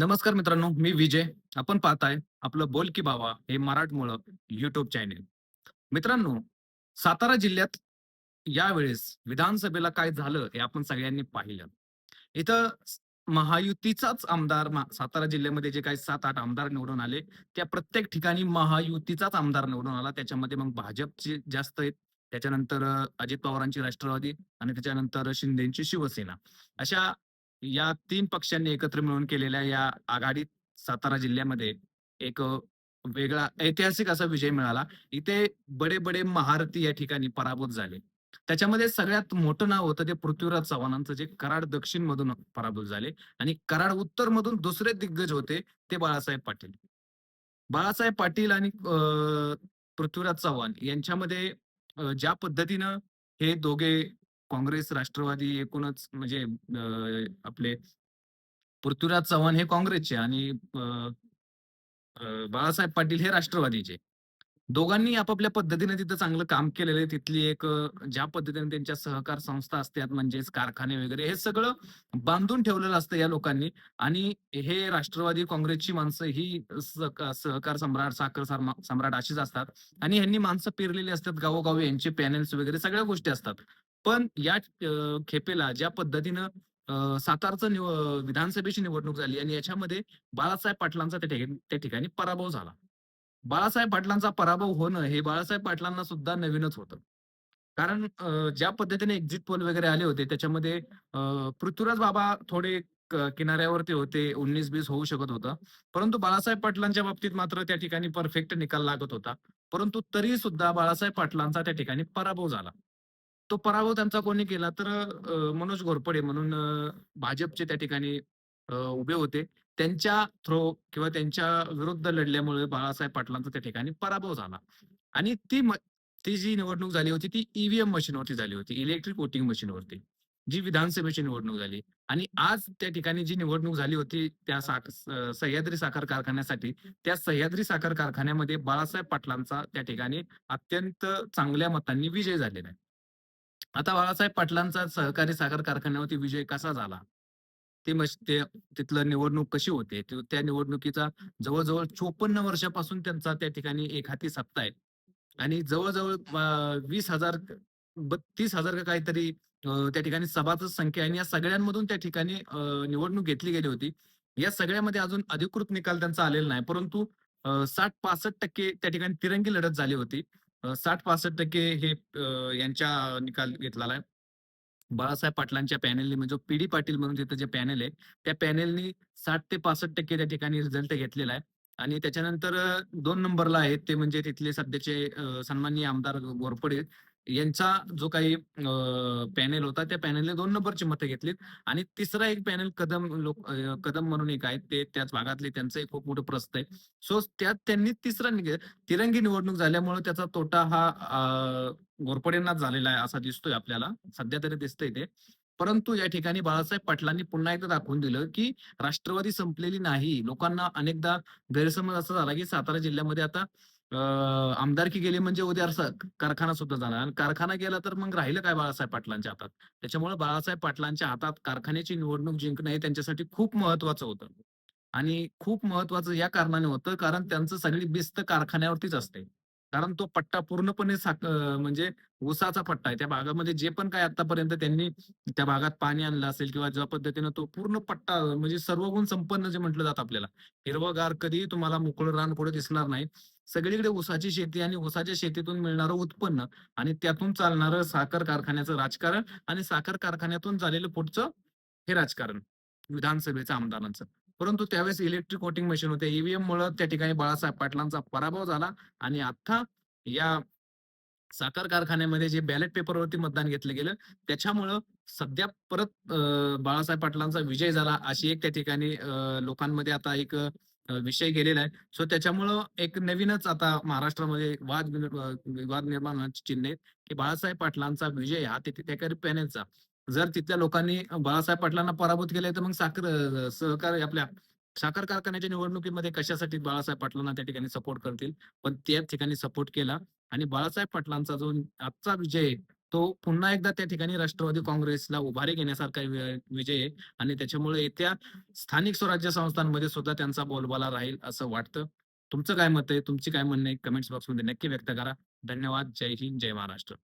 नमस्कार मित्रांनो मी विजय. आपण पाहताय आपलं बोल की बाबा हे मराठमोळक युट्यूब चॅनेल मित्रांनो सातारा जिल्ह्यात यावेळेस विधानसभेला काय झालं हे आपण सगळ्यांनी पाहिलं. इथं महायुतीचाच आमदार सातारा जिल्ह्यामध्ये जे काही सात आठ आमदार निवडून आले त्या प्रत्येक ठिकाणी महायुतीचाच आमदार निवडून आला. त्याच्यामध्ये मग भाजपचे जास्त आहेत. त्याच्यानंतर अजित पवारांची राष्ट्रवादी आणि त्याच्यानंतर शिंदेची शिवसेना. अशा या तीन पक्षांनी एकत्र मिळून केलेल्या या आघाडीत सातारा जिल्ह्यामध्ये एक वेगळा ऐतिहासिक असा विजय मिळाला. इथे बडे बडे महारथी या ठिकाणी पराभूत झाले. त्याच्यामध्ये सगळ्यात मोठं नाव होतं ते पृथ्वीराज चव्हाणांचं जे कराड दक्षिण मधून पराभूत झाले आणि कराड उत्तर मधून दुसरे दिग्गज होते ते बाळासाहेब पाटील. बाळासाहेब पाटील आणि पृथ्वीराज चव्हाण यांच्यामध्ये ज्या पद्धतीनं हे दोघे काँग्रेस राष्ट्रवादी एकूणच म्हणजे आपले पृथ्वीराज चव्हाण हे काँग्रेसचे आणि बाळासाहेब पाटील हे राष्ट्रवादीचे. दोघांनी आपापल्या पद्धतीने तिथं चांगलं काम केलेलं आहे. तिथली एक ज्या पद्धतीने त्यांच्या सहकार संस्था असतात म्हणजेच कारखाने वगैरे हे सगळं बांधून ठेवलेलं असतं या लोकांनी. आणि हे राष्ट्रवादी काँग्रेसची माणसं ही सहकार सम्राट साखर सम्राट अशीच असतात. आणि ह्यांनी माणसं पेरलेली असतात गावोगावी यांचे पॅनेल्स वगैरे सगळ्या गोष्टी असतात. पण या खेपेला ज्या पद्धतीनं सातारचं निव विधानसभेची निवडणूक झाली आणि याच्यामध्ये बाळासाहेब पाटलांचा त्या ठिकाणी पराभव झाला बाळासाहेब पाटलांचा पराभव होणं हे बाळासाहेब पाटलांना सुद्धा नवीनच होतं. कारण ज्या पद्धतीने एक्झिट पोल वगैरे आले होते त्याच्यामध्ये पृथ्वीराज बाबा थोडे किनाऱ्यावरती होते. 19-20 होऊ शकत होतं. परंतु बाळासाहेब पाटलांच्या बाबतीत मात्र त्या ठिकाणी परफेक्ट निकाल लागत होता. परंतु तरी सुद्धा बाळासाहेब पाटलांचा त्या ठिकाणी पराभव झाला. तो पराभव त्यांचा कोणी केला तर अ, मनोज घोरपडे म्हणून अ, भाजपचे त्या ठिकाणी अ, उभे होते. त्यांच्या थ्रो किंवा त्यांच्या विरुद्ध लढल्यामुळे बाळासाहेब पाटलांचा त्या ठिकाणी पराभव झाला. आणि ती म ती जी निवडणूक झाली होती ती ईव्हीएम मशीनवरती झाली होती. Electric voting मशीनवरती. जी विधानसभेची निवडणूक झाली. आणि आज त्या ठिकाणी जी निवडणूक झाली होती त्या साख सह्याद्री साखर कारखान्यासाठी, त्या सह्याद्री साखर कारखान्यामध्ये बाळासाहेब पाटलांचा त्या ठिकाणी अत्यंत चांगल्या मतांनी विजय झालेला आहे. आता बाळासाहेब पाटलांचा सहकारी साखर कारखान्यावरती विजय कसा झाला? ते ते तिथलं निवडणूक कशी होते? त्या निवडणुकीचा जवळ-जवळ 54 वर्षापासून त्यांचा त्या ठिकाणी एकहाती सत्ता आहे. आणि जवळ-जवळ अ, 20,000 ब 30,000 का काहीतरी त्या ठिकाणी सभासद संख्या आहे आणि या सगळ्यांमधून त्या ठिकाणी निवडणूक घेतली गेली होती. या सगळ्यामध्ये अजून अधिकृत निकाल त्यांचा आलेला नाही. परंतु साठ पासष्ट टक्के त्या ठिकाणी तिरंगी लढत झाली होती. अ, 60-65% हे अ, यांच्या निकाल घेतलेला आहे. बाळासाहेब पाटलांच्या पॅनेलने म्हणजे पी-डी पाटील म्हणून तिथं जे पॅनेल आहे, त्या पॅनेलनी 60 ते 65% त्या ठिकाणी रिझल्ट घेतलेला आहे. आणि त्याच्यानंतर अ, 2 नंबरला आहेत ते म्हणजे तिथले सध्याचे अ, सन्माननीय आमदार घोरपडे यांचा जो काही पॅनेल होता, त्या पॅनेलने दोन नंबरची मतं घेतलीत. आणि तिसरा एक पॅनेल कदम लोक कदम म्हणून एक आहेत ते त्याच भागातले त्यांचं एक खूप मोठं प्रस्त आहे. सो त्यात त्यांनी तिसरा तिरंगी निवडणूक झाल्यामुळे त्याचा तोटा हा घोरपडेंनाच झालेला आहे असा दिसतोय आपल्याला. सध्या तरी दिसतंय ते. परंतु या ठिकाणी बाळासाहेब पाटलांनी पुन्हा एकदा दाखवून दिलं, की राष्ट्रवादी संपलेली नाही. लोकांना अनेकदा गैरसमज असा झाला, की सातारा जिल्ह्यामध्ये आता आमदारकी गेली म्हणजे उद्या कारखाना सुद्धा जाणार आणि कारखाना गेला तर मग राहिलं काय बाळासाहेब पाटलांच्या हातात. त्याच्यामुळे बाळासाहेब पाटलांच्या हातात कारखान्याची निवडणूक जिंकणं हे त्यांच्यासाठी खूप महत्वाचं होतं. आणि खूप महत्वाचं या कारणाने होतं, कारण त्यांचं सगळी बिस्त कारखान्यावरतीच असते. कारण तो पट्टा पूर्णपणे साक म्हणजे ऊसाचा पट्टा आहे. त्या भागामध्ये जे पण काय आतापर्यंत त्यांनी त्या भागात पाणी आणलं असेल किंवा ज्या पद्धतीनं तो पूर्ण पट्टा म्हणजे सर्व गुण संपन्न जे म्हटलं जात आपल्याला. हिरवंगार कधीही तुम्हाला मोकळं रान कुठे दिसणार नाही. सगळीकडे ऊसाची शेती आणि ऊसाच्या शेतीतून मिळणारं उत्पन्न आणि त्यातून चालणारं साखर कारखान्याचं राजकारण आणि साखर कारखान्यातून झालेलं पुढचं हे राजकारण विधानसभेचं आमदारांचं. परंतु त्यावेळेस इलेक्ट्रिक वोटिंग मशीन होते. ईव्हीएममुळं त्या ठिकाणी बाळासाहेब पाटलांचा पराभव झाला आणि आता या साखर कारखान्यामध्ये जे बॅलेट पेपरवरती मतदान घेतलं गेलं, त्याच्यामुळं सध्या परत बाळासाहेब पाटलांचा विजय झाला अशी एक त्या ठिकाणी लोकांमध्ये आता एक विषय गेलेला आहे. सो त्याच्यामुळं एक नवीनच आता महाराष्ट्रामध्ये वाद विवाद निर्माण होण्याची चिन्ह आहेत, की बाळासाहेब पाटलांचा विजय हा तिथे त्या पॅनेलचा. जर तिथल्या लोकांनी बाळासाहेब पाटलांना पराभूत केलंय, तर मग साखर सहकार आपल्या साखर कारखान्याच्या निवडणुकीमध्ये कशासाठी बाळासाहेब पाटलांना त्या ठिकाणी सपोर्ट करतील. पण त्या ठिकाणी सपोर्ट केला आणि बाळासाहेब पाटलांचा जो आजचा विजय तो पुन्हा एकदा त्या ठिकाणी राष्ट्रवादी काँग्रेसला उभारी घेण्यासारखा विजय आहे. आणि त्याच्यामुळे येत्या स्थानिक स्वराज्य संस्थांमध्ये सुद्धा त्यांचा बोलबाला राहील असं वाटतं. तुमचं काय मत आहे? तुमची काय म्हणणं आहे? कमेंट्स बॉक्समध्ये नक्की व्यक्त करा. धन्यवाद. जय हिंद. जय महाराष्ट्र.